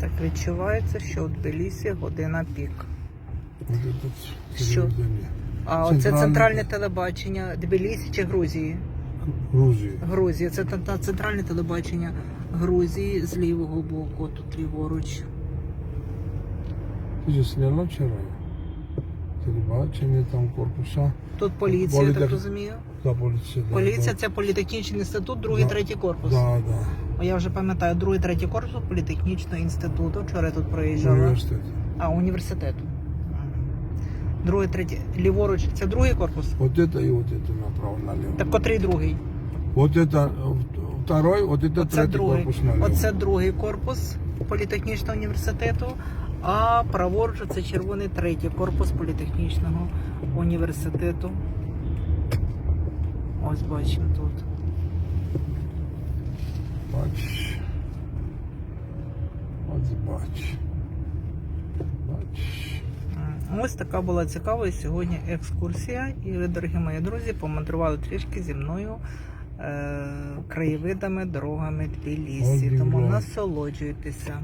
Так відчувається, що у Тбілісі година пік. Що? А оце Центральне- телебачення Тбілісі чи Грузії? Грузії. Грузія. Це та- центральне телебачення Грузії з лівого боку, тут ліворуч. Ти же сняла вчера? Телебачение, там корпуса. Тут поліція, я Політех- так розумію. Да, полиция. Да, Поліція да. це політехнічний інститут, другий, Да. третій корпус. Да, да. О, Я вже пам'ятаю, другий, третій корпус політехнічного інституту. Вчора я тут проїжджала. Университет. А, університету. Другий, третій. Ліворуч, це другий корпус? Вот это и вот это направо налево. Так котрий другий? Вот это э, второй, вот это Оце третий другий. корпус налево. Оце другий корпус політехнічного університету, а праворуч це червоний третій корпус політехнічного університету. Ось бачимо тут. Бач. Ось бач. Бач. Ось така була цікава сьогодні екскурсія. І ви, дорогі мої друзі, помандрували трішки зі мною е, краєвидами, дорогами Тбілісі. Тому насолоджуйтеся.